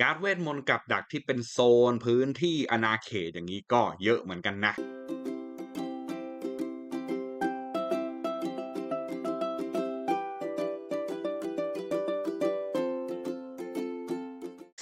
การ์ดเวทมนต์กับดักที่เป็นโซนพื้นที่อนาเขตอย่างนี้ก็เยอะเหมือนกันนะ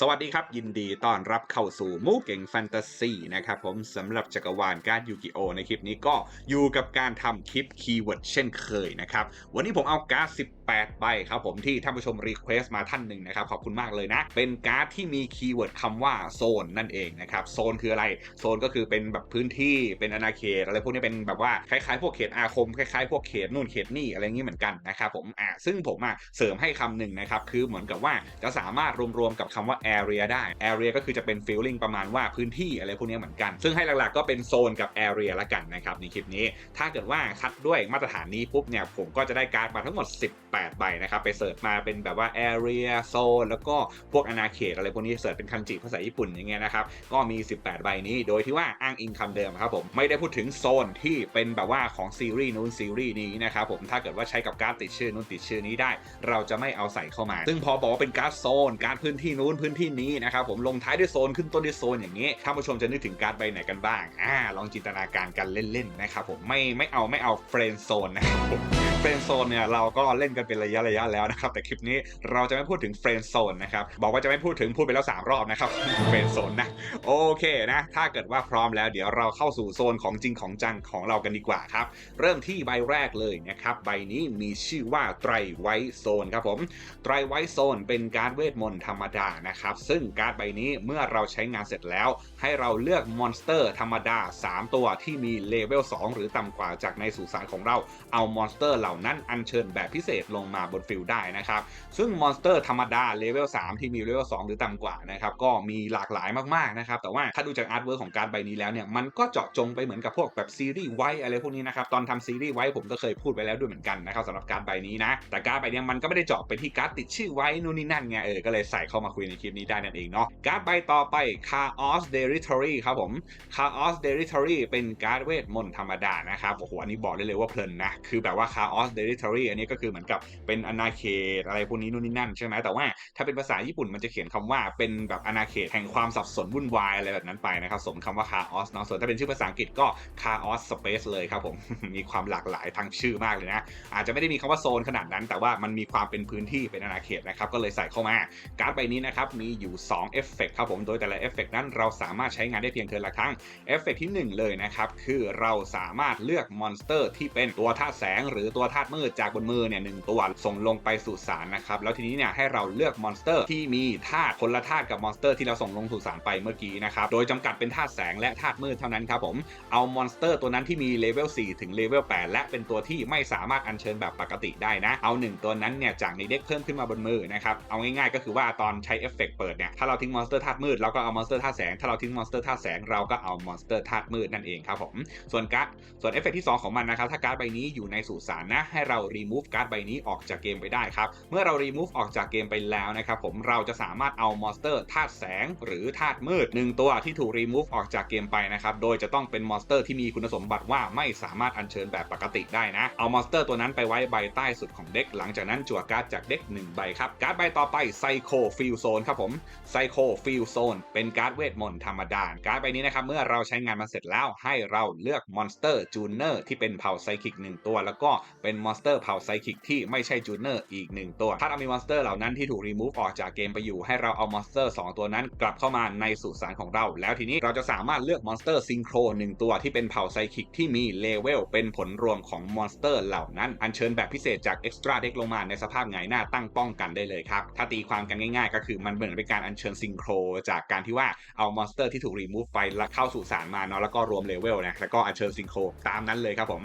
สวัสดีครับ ยินดีต้อนรับเข้าสู่มูเก่งแฟนตาซีนะครับผมสำหรับจักรวาลการ์ดยูกิโอในคลิปนี้ก็อยู่กับการทำคลิปคีย์เวิร์ดเช่นเคยนะครับ วันนี้ผมเอาการ์ด18 ใบครับผมที่ท่านผู้ชมรีเควสต์มาท่านหนึ่งนะครับ ขอบคุณมากเลยนะ เป็นการ์ดที่มีคีย์เวิร์ดคำว่าโซนนั่นเองนะครับ โซนคืออะไร โซนก็คือเป็นแบบพื้นที่เป็นอาณาเขตอะไรพวกนี้เป็นแบบว่าคล้ายๆ พวกเขตอาคมคล้ายๆ พวกเขตนู่นเขตนี่อะไรอย่างนี้เหมือนกันนะครับผมอ่าซึ่งผมอะเสริมให้คำหนึ่งนะครับคือเหมือนกับว่าจะสามารถรวมๆกับคำว่า area ได้ area ก็คือจะเป็น feeling ประมาณว่าพื้นที่อะไรพวกนี้เหมือนกัน ซึ่งให้หลักๆก็เป็นโซนกับ area ละกันนะครับในคลิปนี้ ถ้าเกิดว่าคัดด้วยมาตรฐานนี้ปุ๊บเนี่ยผมก็จะได้การ์ดมาทั้งหมด 18 ใบนะครับไปเสิร์ชมาเป็นแบบว่า area zone แล้วก็พวกอาณาเขตอะไรพวกนี้เสิร์ชเป็นคันจิภาษาญี่ปุ่นอย่างเงี้ยนะครับก็มี 18 ใบนี้ โดยที่ว่าอ้างอิงคำเดิมครับผมไม่ได้พูดถึงโซนที่เป็นแบบว่าของซีรีส์นู้นซีรีส์นี้นะครับผมถ้าเกิดว่าใช้กับการ์ดติดชื่อนู้นติดชื่อนี้ได้ เราจะไม่เอาใส่เข้ามา ซึ่งพอบอกว่าเป็นการ์ดโซนการ์ดพื้นที่นู้นพื้นที่ที่นี้นะครับผมลงท้ายด้วยโซนขึ้นต้นด้วยโซนอย่างนี้ท่านผู้ชมจะนึกถึงการ์ดใบไหนกันบ้างอ่าลองจินตนาการกันเล่นๆนะครับผมไม่ไม่เอาไม่เอาเฟรนโซนนะครับผม เฟรนโซนเนี่ยเราก็เล่นกันเป็นระยะระยะแล้วนะครับ แต่คลิปนี้เราจะไม่พูดถึงเฟรนโซนนะครับ บอกว่าจะไม่พูดถึงพูดไปแล้วสามรอบนะครับเฟรนโซนนะ โอเคนะ ถ้าเกิดว่าพร้อมแล้วเดี๋ยวเราเข้าสู่โซนของจริงของจังของเรากันดีกว่าครับ เริ่มที่ใบแรกเลยนะครับ ใบนี้มีชื่อว่าไตรไวโซนครับผมไตรไวโซนเป็นการเวทมนต์ธรรมดานะครับ ซึ่งการ์ดใบนี้เมื่อเราใช้งานเสร็จแล้ว ให้เราเลือกมอนสเตอร์ธรรมดา 3 ตัวที่มีเลเวล2หรือต่ำกว่าจากในสุสานของเราเอามอนสเตอร์เหล่านั้นอัญเชิญแบบพิเศษลงมาบนฟิลได้นะครับ ซึ่งมอนสเตอร์ธรรมดาเลเวล3ที่มีเลเวล2หรือต่ำกว่านะครับก็มีหลากหลายมากๆนะครับแต่ว่าถ้าดูจากอาร์ตเวิร์กของการใบนี้แล้วเนี่ยมันก็เจาะจงไปเหมือนกับพวกแบบซีรีส์ไว้อะไรพวกนี้นะครับตอนทำซีรีส์ไว้ผมก็เคยพูดไปแล้วด้วยเหมือนกันนะครับสำหรับการใบนี้นะแต่การใบนี้มันก็ไม่ได้เจาะไปที่การ์ดติดชื่อไว้นู่นนี่นั่นไงเออก็เลยใส่เข้ามาคุยในคลิปนี้ได้นั่นเองเนาะการ์ดใบต่อไป Chaos Territory ครับผม Chaos Territory เป็นการ์ดเวทมนต์ธรรมดานะครับโอ้โหอันนี้บอกได้เลยว่าเพลินนะคือแบบว่า Chaos Territory อันนี้ก็คือเหมือนกับเป็นอาณาเขตอะไรพวกนี้นู่นนี่นั่นใช่ไหมแต่ว่าถ้าเป็นภาษาญี่ปุ่นมันจะเขียนคำว่าเป็นแบบอาณาเขตแห่งความสับสนวุ่นวายอะไรแบบนั้นไปนะครับสมคำว่า Chaos เนาะส่วนถ้าเป็นชื่อภาษาอังกฤษก็ Chaos Space เลยครับผมมีความหลากหลายทางชื่อมากเลยนะ อาจจะไม่ได้มีคำว่าโซนขนาดนั้น แต่ว่ามันมีความเป็นพื้นที่เป็นอาณาเขตนะครับก็เลยใส่เข้ามาการ์ดใบนี้นะครับมีอยู่2เอฟเฟกครับผมโดยแต่ละเอฟเฟกนั้นเราสามารถใช้งานได้เพียงเทิร์นละครั้งเอฟเฟกที่ 1 เลยนะครับคือเราสามารถเลือกมอนสเตอร์ที่เป็นตัวธาแสงหรือตัวธาตุมืดจากบนมือเนี่ยหนึ่งตัวส่งลงไปสู่สารนะครับแล้วทีนี้เนี่ยให้เราเลือกมอนสเตอร์ที่มีธาตุคนละธาตุกับมอนสเตอร์ที่เราส่งลงสู่สารไปเมื่อกี้นะครับโดยจำกัดเป็นธาตุแสงและธาตุมืดเท่านั้นครับผมเอามอนสเตอร์ตัวนั้นที่มีเลเวล4ถึงเลเวล8และเป็นตัวที่ไม่สามารถอัญเชิญแบบปกติได้นะ เอา 1 ตัวนั้นเนี่ยจากในเด็กเพิ่มขึ้นมาบนมือนะครับเอาง่ายๆก็คือว่าตอนใช้เอฟเฟกต์เปิดเนี่ยถ้าเราทิ้งมอนสเตอร์ธาตุมืดเราก็เอามอนสเตอร์ธาตุแสงถ้าเราทิ้งมอนสเตอร์ธาตุแสงเราก็เอามอนสเตอร์ธาตุมืดนั่นเองครับผมส่วนการ์ดส่วนเอฟเฟกต์ที่ 2 ของมันนะครับถ้าการ์ดใบนี้อยู่ในสุสานนะให้เรา remove การ์ดใบนี้ออกจากเกมไปได้ครับ เมื่อเรา remove ออกจากเกมไปแล้วนะครับผมเราจะสามารถเอามอนสเตอร์ธาตุแสงหรือธาตุมืดหนึ่งตัวที่ถูก remove ออกจากเกมไปนะครับโดยจะต้องเป็นมอนสเตอร์ที่มีคุณสมบัติว่าไม่สามารถอัญเชิญแบบปกติได้นะ เอามอนสเตอร์ตัวนั้นไปไว้ใบใต้สุดของเด็กหลังจากนั้นจั่วการ์ดจากเด็ก1ใบครับการ์ดใบต่อไปไซโคฟิลโซนครับผมไซโคฟิลโซนเป็นการ์ดเวทมนต์ธรรมดาการ์ดใบนี้นะครับเมื่อเราใช้งานมาเสร็จแล้วให้เราเลือกมอนสเตอร์จูเนอร์ที่เป็นเผ่าไซคิก1ตัว แล้วก็เป็นมอนสเตอร์เผ่าไซคิกที่ไม่ใช่จูเนอร์อีก1ตัว ถ้าเรามีมอนสเตอร์เหล่านั้นที่ถูกรีมูฟออกจากเกมไปอยู่ ให้เราเอามอนสเตอร์2ตัวนั้นกลับเข้ามาในสุสานของเรา แล้วทีนี้เราจะสามารถเลือกมอนสเตอร์ซิงโคร1ตัวที่เป็นเผ่าไซคิกที่มีเลเวลเป็นผลรวมของมอนสเตอร์เหล่านั้น อัญเชิญแบบพิเศษจากเอ็กซ์ตร้าเด็กลงมาในสภาพหงหน้าตั้งป้องกันได้เลยครับ ถ้าตีความกันง่ายๆ ก็คือมันเหมือนเป็นการอัญเชิญซิงโครจากการที่ว่าเอามอนสเตอร์ที่ถูกรีมูฟไปแล้วเข้าสู่สารมาเนาะแล้วก็รวมเลเวลนะแล้วก็อัญเชิญซิงโครตามนั้นเลยครับผม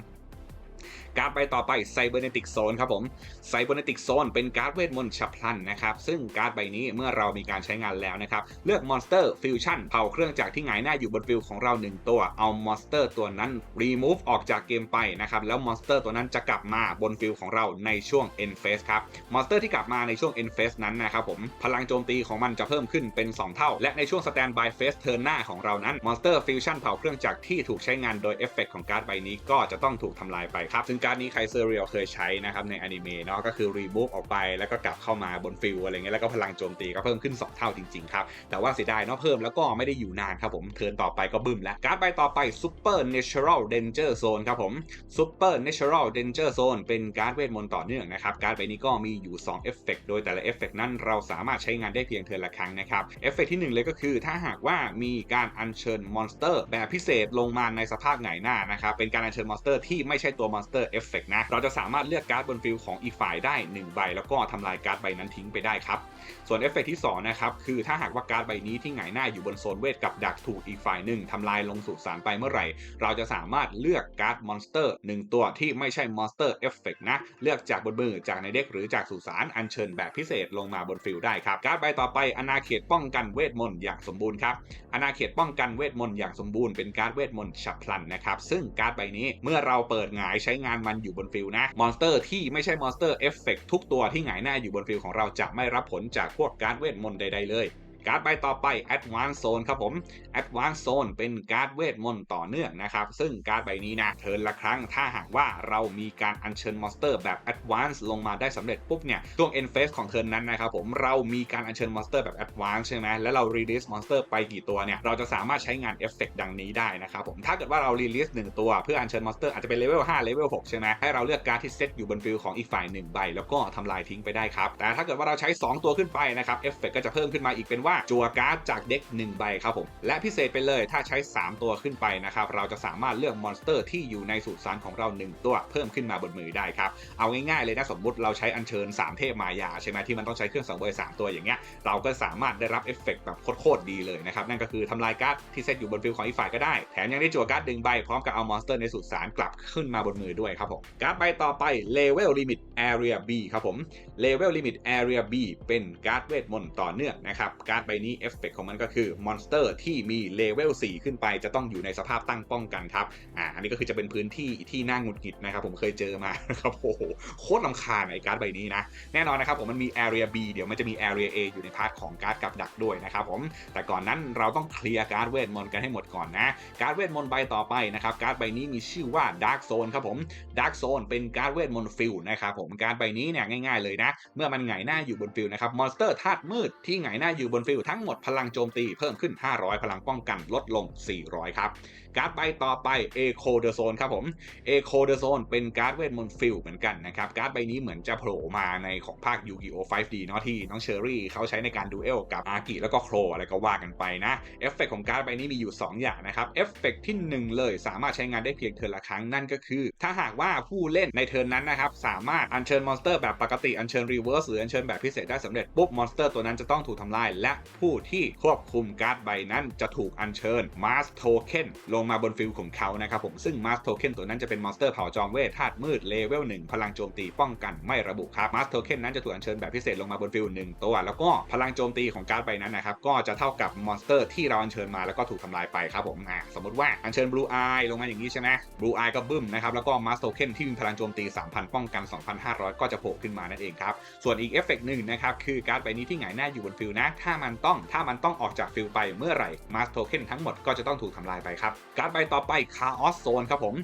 การดไปต่อไปไซเบอร์เนติกโซนครับผมไซเบอร์เนติกโซนเป็นการ์ดเวทมนต์ฉับพลันนะครับ ซึ่งการ์ดใบนี้เมื่อเรามีการใช้งานแล้วนะครับ เลือกมอนสเตอร์ฟิวชั่นเผาเครื่องจักรที่หงายหน้าอยู่บนฟิลของเรา 1 ตัวเอามอนสเตอร์ตัวนั้นรีมูฟออกจากเกมไปนะครับ แล้วมอนสเตอร์ตัวนั้นจะกลับมาบนฟิลของเราในช่วง end phase ครับมอนสเตอร์ที่กลับมาในช่วง end phase นั้นนะครับผมพลังโจมตีของมันจะเพิ่มขึ้นเป็น 2 เท่า และในช่วง stand by phase turn หน้าของเรานั้นมอนสเตอร์ฟิวชั่นเผาเครื่องจักรที่ถูกใช้งานโดยเอฟเฟกของการ์ดใบนี้ก็จะต้องถูกทำลายไปครับซึ่งการนี้ไคเซอร์เรียลเคยใช้นะครับในอนิเมะเนาะก็คือรีมูฟออกไปแล้วก็กลับเข้ามาบนฟิลอะไรเงี้ยแล้วก็พลังโจมตีก็เพิ่มขึ้น 2 เท่าจริงๆครับ แต่ว่าเสียดายเนาะเพิ่มแล้วก็ไม่ได้อยู่นานครับผมเทิร์นต่อไปก็บึ้มแล้ว การ์ดใบต่อไป Super Natural Danger Zone ครับผม Super Natural Danger Zone เป็นการ์ดเวทมนต์ต่อเนื่องนะครับการ์ดใบนี้ก็มีอยู่2เอฟเฟกโดยแต่ละเอฟเฟกนั้นเราสามารถใช้งานได้เพียงเทิร์นละครั้งนะครับเอฟเฟกที่ 1 เลยก็คือ ถ้าหากว่ามีการอัญเชิญมอนสเตอร์แบบพิเศษลงมาในสภาพหงายหน้านะครับเป็นการอัญเชิญมอนสเตอร์ที่ไม่ใช่ตัวมอนสเตอร์เอฟเฟกนะ เราจะสามารถเลือกการ์ดบนฟิลของอีกฝ่ายได้ 1 ใบ แล้วก็ทำลายการ์ดใบนั้นทิ้งไปได้ครับ ส่วนเอฟเฟกที่2นะครับ คือถ้าหากว่าการ์ดใบนี้ที่หงายหน้าอยู่บนโซนเวทกับดักถูกอีกฝ่ายหนึ่งทำลายลงสู่สารไปเมื่อไหร่ เราจะสามารถเลือกการ์ดมอนสเตอร์หนึ่งตัวที่ไม่ใช่มอนสเตอร์เอฟเฟกนะ เลือกจากบนมือจากในเด็กหรือจากสุสานอัญเชิญแบบพิเศษลงมาบนฟิลได้ครับ การ์ดใบต่อไปอนาเขตป้องกันเวทมนต์อย่างสมบูรณ์ครับอนาเขตป้องกันเวทมนต์อย่างสมบูรณ์เป็นการ์ดเวทมนต์ฉับพลันนะครับซึ่งการ์ดใบนี้เมื่อเราเปิดหงายใช้งานมันอยู่บนฟิลนะ มอนสเตอร์ที่ไม่ใช่มอนสเตอร์เอฟเฟกทุกตัวที่หงายหน้าอยู่บนฟิลของเราจะไม่รับผลจากพวกการเวทมนต์ใดๆเลย การ์ดใบต่อไป Advanced Zone ครับผม Advanced Zone เป็นการ์ดเวทมนต์ต่อเนื่องนะครับ ซึ่งการ์ดใบนี้นะเทิร์นละครั้งถ้าหากว่าเรามีการอัญเชิญมอนสเตอร์แบบ Advanced ลงมาได้สำเร็จปุ๊บเนี่ยช่วง end phase ของเทิร์นนั้นนะครับผมเรามีการอัญเชิญมอนสเตอร์แบบ Advanced ใช่ไหมแล้วเรา release มอนสเตอร์ไปกี่ตัวเนี่ยเราจะสามารถใช้งานเอฟเฟกดังนี้ได้นะครับผมถ้าเกิดว่าเรา release 1 ตัวเพื่ออัญเชิญมอนสเตอร์อาจจะเป็นเลเวล5เลเวล6ใช่ไหมให้เราเลือกการ์ดที่เซตอยู่บนฟิลของอีกฝ่ายหนึ่งใบแล้วก็ทำลายทิ้งไปได้ครับแต่ถ้าเกิดว่าเราใช้ 2 ตัวขึ้นไปนะครับเอฟเฟกก็จะเพิ่มขึ้นมาอีกเป็นว่าจัวการ์ดจากเด็ก1ใบครับผม และพิเศษไปเลยถ้าใช้ 3 ตัวขึ้นไปนะครับ เราจะสามารถเลือกมอนสเตอร์ที่อยู่ในสูตรสารของเรา 1 ตัวเพิ่มขึ้นมาบนมือได้ครับ เอาง่ายๆเลยนะสมมุติเราใช้อัญเชิญ 3 เทพมายาใช่ไหมที่มันต้องใช้เครื่องสังเวย3ตัวอย่างเงี้ยเราก็สามารถได้รับเอฟเฟกแบบโคตรดีเลยนะครับ นั่นก็คือทำลายการ์ดที่เซตอยู่บนฟิลของอีกฝ่ายก็ได้ แถมยังได้จั่วการ์ดดึงใบพร้อมกับเอามอนสเตอร์ในสูตรสารกลับขึ้นมาบนมือด้วยครับผมการ์ดใบต่อไป Level Limit Area B ครับผม Level Limit Area B เป็นการ์ดเวทมนต์ต่อเนื่องนะครับการ์ดใบนี้เอฟเฟกของมันก็คือมอนสเตอร์ที่มีเลเวล4ขึ้นไปจะต้องอยู่ในสภาพตั้งป้องกันครับอ่าอันนี้ก็คือจะเป็นพื้นที่ที่น่าหงุดหงิดนะครับ ผมเคยเจอมานะครับโอ้โหโคตรลำคาญไอ้การ์ดใบนี้นะแน่นอนนะครับผมมันมี Area B เดี๋ยวมันจะมี Area A อยู่ในพาร์ทของการ์ดกับดักด้วยนะครับผมแต่ก่อนนั้นเราต้องเคลียร์การ์ดเวทมนต์กันให้หมดก่อนนะการ์ดเวทมนต์ใบต่อไปนะครับการ์ดใบนี้มีชื่อว่า Dark Zone ครับผม Dark Zone เป็นการ์ดเวทมนต์ฟิลนะครับผมการ์ดใบนี้เนี่ยง่าย ๆเลยนะ เมื่อมันหงหน้าอยู่บนฟิลนะครับมอนสเตอร์ธาตุมืดที่หงหน้าอยู่บนฟิลทั้งหมดพลังโจมตีเพิ่มขึ้น 500 พลังป้องกันลดลง 400 ครับ การ์ดใบต่อไป Echo the Zone ครับผม Echo the Zone เป็นการ์ดเวทมนต์ฟิลเหมือนกันนะครับการ์ดใบนี้เหมือนจะโผล่มาในของภาค Yu-Gi-Oh! 5D เนาะที่น้องเชอรี่เขาใช้ในการดูเอลกับอากิแล้วก็โครอะไรก็ว่ากันไปนะเอฟเฟกของการ์ดใบนี้มีอยู่ 2 อย่างนะครับเอฟเฟกที่ 1 เลยสามารถใช้งานได้เพียงเทิร์นละครั้งนั่นก็คือ ถ้าหากว่าผู้เล่นในเทิร์นนั้นนะครับสามารถอัญเชิญมอนสเตอร์แบบปกติอัญเชิญรีเวิร์สหรืออัญเชิญแบบพิเศษได้สำเร็จปุ๊บมอนสเตอร์ตัวนั้นจะต้องถูกทำลายและผู้ที่ควบคุมการ์ดใบนั้นจะถูกอัญเชิญมาสโทเค็นลงมาบนฟิลของเขานะครับผมซึ่งมาสโทเค็นตัวนั้นจะเป็นมอนสเตอร์เผ่าจอมเวทธาตุมืดเลเวล1พลังโจมตีป้องกันไม่ระบุครับมาสโทเค็นนั้นจะถูกอัญเชิญแบบพิเศษลงมาบนฟิล1ตัว แล้วก็พลังโจมตีของการ์ดใบนั้นนะครับก็จะเท่ากับมอนสเตอร์ที่เราอัญเชิญมาแล้วก็ถูกทำลายไปครับผมอ่าสมมติว่าอัญเชิญบลูอายลงมาอย่างนี้ใช่ไหมบลูอายก็บึ้มนะครับแล้วก็มาสโทเค็นที่มีพลังโจมตี 3,000 ป้องกัน 2,500 ก็จะโผล่ขึ้นมานั่นเองครับส่วนอีกเอฟเฟกต์หนึ่งนะครับคือการ์ดใบนี้ที่หงายหน้าอยู่บนฟิลนะถ้ามันต้องถ้ามันต้องออกจากฟิลไปเมื่อไหร่มาสโทเค็นทั้งหมดก็จะต้องถูกทำลายไปครับการ์ดใบต่อไปคาออสโซนครับผม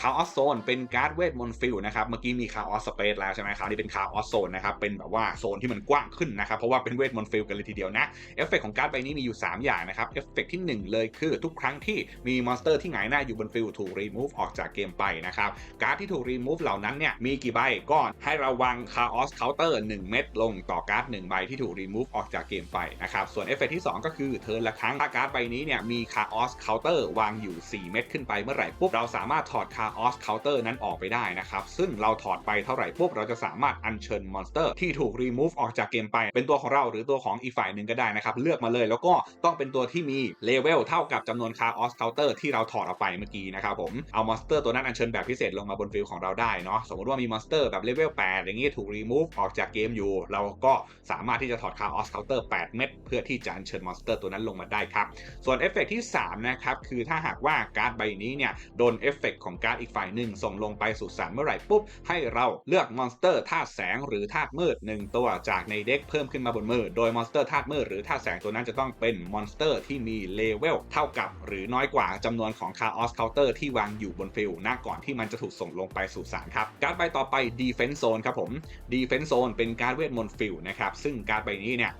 คาออสโซนเป็นการ์ดเวทมนต์ฟิลนะครับเมื่อกี้มีคาออสสเปซแล้วใช่ไหมครับนี่เป็นคาออสโซนนะครับเป็นแบบว่าโซนที่มันกว้างขึ้นนะครับเพราะว่าเป็นเวทมนต์ฟิลกันเลยทีเดียวนะเอฟเฟกต์ของการ์ดใบนี้มีอยู่ 3 อย่างนะครับเอฟเฟกต์ที่ 1 เลยคือทุกครั้งที่มีมอนสเตอร์ที่หงายหน้าอยู่บนฟิลถูกรีมูฟออกจากเกมไปนะครับการ์ดที่ถูกรีมูฟเหล่านั้นเนี่ยมีกี่ใบก็ให้ระวังคาออสเคาน์เตอร์1เม็ดลงต่อการ์ด1ใบที่ถูกรีมูฟออกจากเกมไปนะครับส่วนเอฟเฟกต์ที่ 2 ก็คือเทิร์นละครั้งถ้าการ์ดใบนี้เนี่ยมีคาออสเคาน์เตอร์วางอยู่4 เม็ดขึ้นไปเมื่อไหร่ปุ๊บเราสามารถถอดคาออสเคาน์เตอร์นั้นออกไปได้นะครับซึ่งเราถอดไปเท่าไหร่ปุ๊บเราจะสามารถอัญเชิญมอนสเตอร์ที่ถูกรีมูฟออกจากเกมไป เป็นตัวของเราหรือตัวของอีกฝ่ายหนึ่งก็ได้นะครับเลือกมาเลยแล้วก็ต้องเป็นตัวที่มีเลเวลเท่ากับจำนวนคาออสเคาน์เตอร์ที่เราถอดออกไปเมื่อกี้นะครับผมเอามอนสเตอร์ตัวนั้นอัญเชิญแบบพิเศษลงมาบนฟิลของเราได้เนาะสมมติว่ามีมอนสเตอร์แบบเลเวล8อย่างงี้ถูกรีมูฟออกจากเกมอยู่ เราก็สามารถที่จะถอดคาออสเคาน์เตอร์8เม็ดเพื่อที่จะอัญเชิญมอนสเตอร์ตัวนั้นลงมาได้ครับส่วนเอฟเฟกที่3นะครับคือถ้าหากว่าการ์ดใบนี้เนี่ยโดนเอฟเฟกของการ์ดอีกฝ่ายหนึ่งส่งลงไปสู่สารเมื่อไหร่ปุ๊บ ให้เราเลือกมอนสเตอร์ธาตุแสงหรือธาตุมืดหนึ่งตัวจากในเด็กเพิ่มขึ้นมาบนมือ โดยมอนสเตอร์ธาตุมืดหรือธาตุแสงตัวนั้นจะต้องเป็นมอนสเตอร์ที่มีเลเวลเท่ากับ หรือน้อยกว่าจำนวนของคาออสเคาน์เตอร์ที่วางอยู่บนฟิลณก่อนที่มันจะถูกส่งลงไปสู่สารครับการ์ดใบต่อไป Defense Zone ครับผม Defense Zone เป็นการดเวทมนต์ฟิลนะครับซึ่งการ์ดใบนี้เนี่ย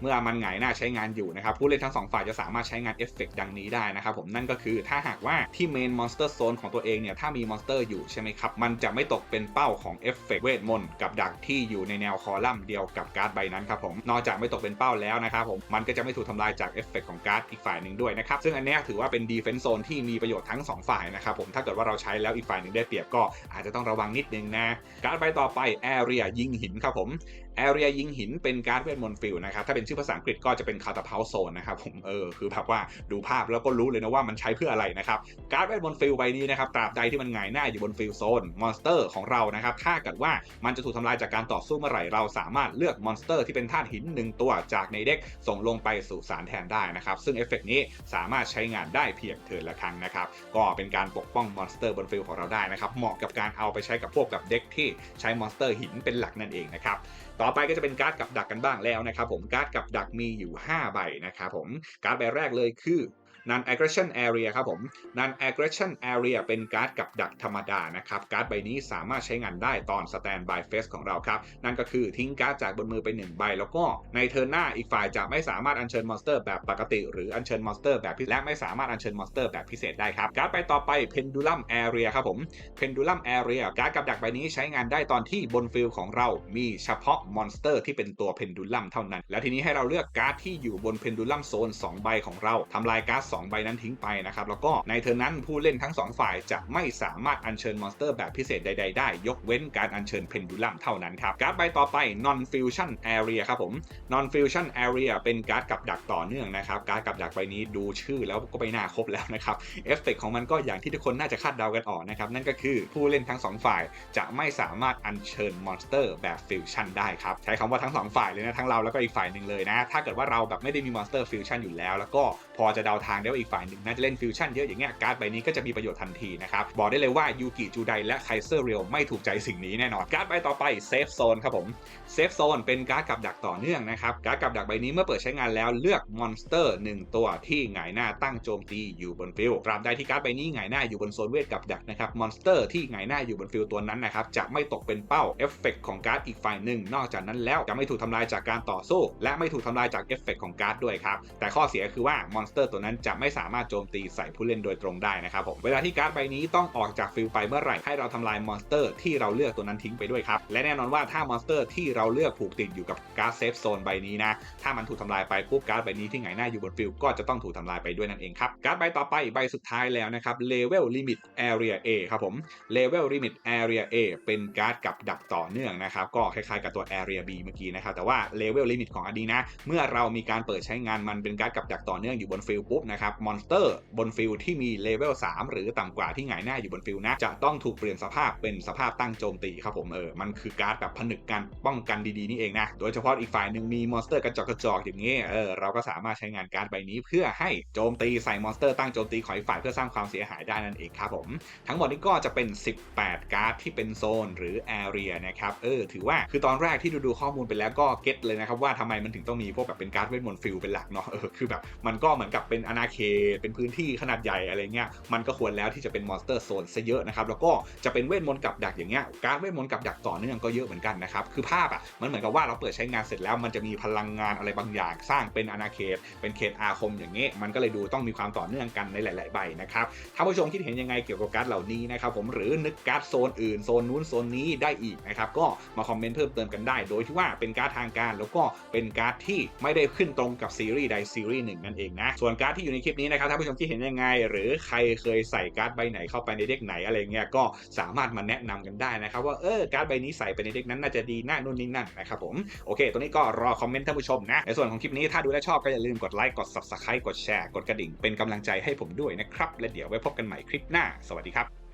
เมื่อมันหงายหน้าใช้งานอยู่นะครับผู้เล่นทั้งสองฝ่ายจะสามารถใช้งานเอฟเฟกต์ดังนี้ได้นะครับผมนั่นก็คือถ้าหากว่าที่เมนมอนสเตอร์โซนของตัวเองเนี่ยถ้ามีมอนสเตอร์อยู่ใช่ไหมครับมันจะไม่ตกเป็นเป้าของเอฟเฟกต์เวทมนต์กับดักที่อยู่ในแนวคอลัมน์เดียวกับการ์ดใบนั้นครับผมนอกจากไม่ตกเป็นเป้าแล้วนะครับผมมันก็จะไม่ถูกทำลายจากเอฟเฟกต์ของการ์ดอีกฝ่ายหนึ่งด้วยนะครับซึ่งอันนี้ถือว่าเป็นดีเฟนซ์โซนที่มีประโยชน์ทั้งสองฝ่ายนะครับผมถ้าเกิดว่าเราใช้แล้วอีกฝ่ายหนึ่งได้เปรียบก็อาจจะต้องระวังนิดนึงนะการ์ดใบต่อไปแอเรียยิงหินครับผม แอเรียยิงหินเป็นการ์ดเวทมนต์ฟิลนะครับ ถ้าเป็นชื่อภาษาอังกฤษก็จะเป็นคาตาเพลโซนนะครับผมเออคือแบบว่าดูภาพแล้วก็รู้เลยนะว่ามันใช้เพื่ออะไรนะครับ การ์ดเวทมนต์ฟิลใบนี้นะครับตราบใดที่มันหงายหน้าอยู่บนฟิลโซนมอนสเตอร์ของเรานะครับถ้าเกิดว่ามันจะถูกทำลายจากการต่อสู้เมื่อไหร่เราสามารถเลือกมอนสเตอร์ที่เป็นธาตุหินหนึ่งตัวจากในเด็กส่งลงไปสู่สารแทนได้นะครับซึ่งเอฟเฟกต์นี้สามารถใช้งานได้เพียงเทิร์นละครั้งนะครับก็เป็นการปกป้องมอนสเตอร์บนฟิลของเราได้นะครับเหมาะกับการเอาไปใช้กับพวกกับเด็กที่ใช้มอนสเตอร์หินเป็นหลักนั่นเองนะครับ ต่อไปก็จะเป็นการ์ดกับดักกันบ้างแล้วนะครับผมการ์ดกับดักมีอยู่ 5 ใบนะครับผมการ์ดใบแรกเลยคือ non aggression area ครับผม non aggression area เป็นการ์ดกับดักธรรมดานะครับ การ์ดใบนี้สามารถใช้งานได้ตอน standby phase ของเราครับ นั่นก็คือทิ้งการ์ดจากบนมือไป 1 ใบ แล้วก็ในเทิร์นหน้าอีกฝ่ายจะไม่สามารถอัญเชิญมอนสเตอร์แบบปกติ หรืออัญเชิญมอนสเตอร์แบบพิเศษและไม่สามารถอัญเชิญมอนสเตอร์แบบพิเศษได้ครับ การ์ดใบต่อไป pendulum area ครับผม pendulum area การ์ดกับดักใบนี้ใช้งานได้ตอนที่บนฟิลของเรามีเฉพาะมอนสเตอร์ที่เป็นตัว pendulum เท่านั้น แล้วทีนี้ให้เราเลือกการ์ดที่อยู่บน pendulum zone 2 ใบของเราทำลายการ์ด2 ใบนั้นทิ้งไปนะครับ แล้วก็ในเทิร์นนั้นผู้เล่นทั้ง 2 ฝ่ายจะไม่สามารถอัญเชิญมอนสเตอร์แบบพิเศษใด ๆ ได้ ยกเว้นการอัญเชิญ pendulum เท่านั้นครับ การ์ดใบต่อไป non fusion area ครับผม non fusion area เป็นการ์ดกับดักต่อเนื่องนะครับ การ์ดกับดักใบนี้ดูชื่อแล้วก็ไม่น่าครบแล้วนะครับ เอฟเฟกของมันก็อย่างที่ทุกคนน่าจะคาดเดากันออกนะครับ นั่นก็คือผู้เล่นทั้งสองฝ่ายจะไม่สามารถอัญเชิญมอนสเตอร์แบบฟิวชั่นได้ครับ ใช้คำว่าทั้งสองฝ่ายเลยนะ ทั้งเราแล้วก็อีกฝ่ายหนึ่งเลยนะ ถ้าเกิดว่าเราแบบไม่ได้มีมอนสเตอร์ฟิวชั่นอยู่แล้ว แล้วก็ พอจะเดาทางได้ว่าอีกฝ่ายหนึ่งน่าจะเล่นฟิวชั่นเยอะอย่างเงี้ยการ์ดใบนี้ก็จะมีประโยชน์ทันทีนะครับบอกได้เลยว่ายูกิจูไดและไคเซอร์เรียลไม่ถูกใจสิ่งนี้แน่นอนการ์ดใบต่อไปเซฟโซนครับผมเซฟโซนเป็นการ์ดกับดักต่อเนื่องนะครับการ์ดกับดักใบนี้เมื่อเปิดใช้งานแล้วเลือกมอนสเตอร์1ตัวที่หงายหน้าตั้งโจมตีอยู่บนฟิลตราบใดที่การ์ดใบนี้หงายหน้าอยู่บนโซนเวทกับดักนะครับมอนสเตอร์ที่หงายหน้าอยู่บนฟิลตัวนั้นนะครับจะไม่ตกเป็นเป้าเอฟเฟกของการ์ดอีกฝ่ายหนึ่งนอกจากนั้นแล้วจะไม่ถูกทำลายจากการต่อสู้ และไม่ถูกทำลายจากเอฟเฟกของการ์ดด้วยครับแต่ข้อเสียคือว่ามอนสเตอร์ตัวนั้นจะไม่สามารถโจมตีใส่ผู้เล่นโดยตรงได้นะครับผมเวลาที่การ์ดใบนี้ต้องออกจากฟิลไปเมื่อไหร่ให้เราทำลายมอนสเตอร์ที่เราเลือกตัวนั้นทิ้งไปด้วยครับและแน่นอนว่าถ้ามอนสเตอร์ที่เราเลือกผูกติดอยู่กับการ์ดเซฟโซนใบนี้นะถ้ามันถูกทำลายไปปุ๊บการ์ดใบนี้ที่ไหงายหน้าอยู่บนฟิลก็จะต้องถูกทำลายไปด้วยนั่นเองครับการ์ดใบต่อไปใบสุดท้ายแล้วนะครับ Level Limit Area A ครับผม Level Limit Area A เป็นการ์ดกับดักต่อเนื่องนะครับก็คล้ายๆกับตัว Area B เมื่อกี้นะครับแต่ว่า Level Limit ของอันนี้นะเมื่อเรามีการเปิดใช้งานมันเป็นการ์ดกับดักต่อเนื่องอยู่บนนฟิลปุ๊บนะครับมอนสเตอร์บนฟิลที่มีเลเวล3หรือต่ำกว่าที่หงายหน้าอยู่บนฟิลนะจะต้องถูกเปลี่ยนสภาพเป็นสภาพตั้งโจมตีครับผมเออมันคือการ์ดแบบผนึกการป้องกันดีๆนี่เองนะโดยเฉพาะอีกฝ่ายหนึ่งมีมอนสเตอร์กระจอกกระจอกอย่างนี้เออเราก็สามารถใช้งานการ์ดใบนี้เพื่อให้โจมตีใส่มอนสเตอร์ตั้งโจมตีของอีกฝ่ายเพื่อสร้างความเสียหายได้นั่นเองครับผมทั้งหมดนี้ก็จะเป็น 18 การ์ดที่เป็นโซนหรือ area นะครับเออถือว่าคือตอนแรกที่ดูดูข้อมูลไปแล้วก็เก็ตเลยนะครับว่าทำไมมันถึงต้องมีพวกแบบเป็นการ์ดเวทมนต์ฟิลเป็นหลักเนาะเออคือแบบมันก็เหมือนกับเป็นอาณาเขตเป็นพื้นที่ขนาดใหญ่อะไรเงี้ยมันก็ควรแล้วที่จะเป็นมอนสเตอร์โซนซะเยอะนะครับแล้วก็จะเป็นเวทมนต์กับดักอย่างเงี้ยการเวทมนต์กับดักต่อเนื่องก็เยอะเหมือนกันนะครับคือภาพอะมันเหมือนกับว่าเราเปิดใช้งานเสร็จแล้วมันจะมีพลังงานอะไรบางอย่าง สร้างเป็นอาณาเขต เป็นเขตอาคมอย่างเงี้ยมันก็เลยดูต้องมีความต่อเนื่องกันในหลาย ๆ ใบนะครับถ้านผู้ชมคิดเห็นยังไงเกี่ยวกับการ์ดเหล่านี้นะครับผมหรือนึกการ์ดโซนอื่นโซนนู้นโซนนี้ได้อีกนะครับก็มาคอมเมนต์เพิ่มเติมกันได้ โดยที่ว่าเป็นการ์ดทางการแล้วก็เป็นการ์ดที่ไม่ได้ขึ้นตรงกับซีรีส์ใดซีรีส์หนึ่งนั่นเองนะส่วนการ์ดที่อยู่ในคลิปนี้นะครับถ้าผู้ชมคิดเห็นยังไง หรือใครเคยใส่การ์ดใบไหนเข้าไปในเด็กไหนอะไรเงี้ยก็สามารถมาแนะนำกันได้นะครับว่าเออการ์ดใบนี้ใส่ไปในเด็กนั้นน่าจะดีน่านู่นนี่นั่นนะครับผมโอเคตัวนี้ก็รอคอมเมนต์ท่านผู้ชมนะในส่วนของคลิปนี้ถ้าดูและชอบก็อย่าลืมกดไลค์กด subscribe กดแชร์กดกระดิ่งเป็นกำลังใจให้ผมด้วยนะครับและเดี๋ยวไว้พบกันใหม่คลิปหน้า สวัสดีครับ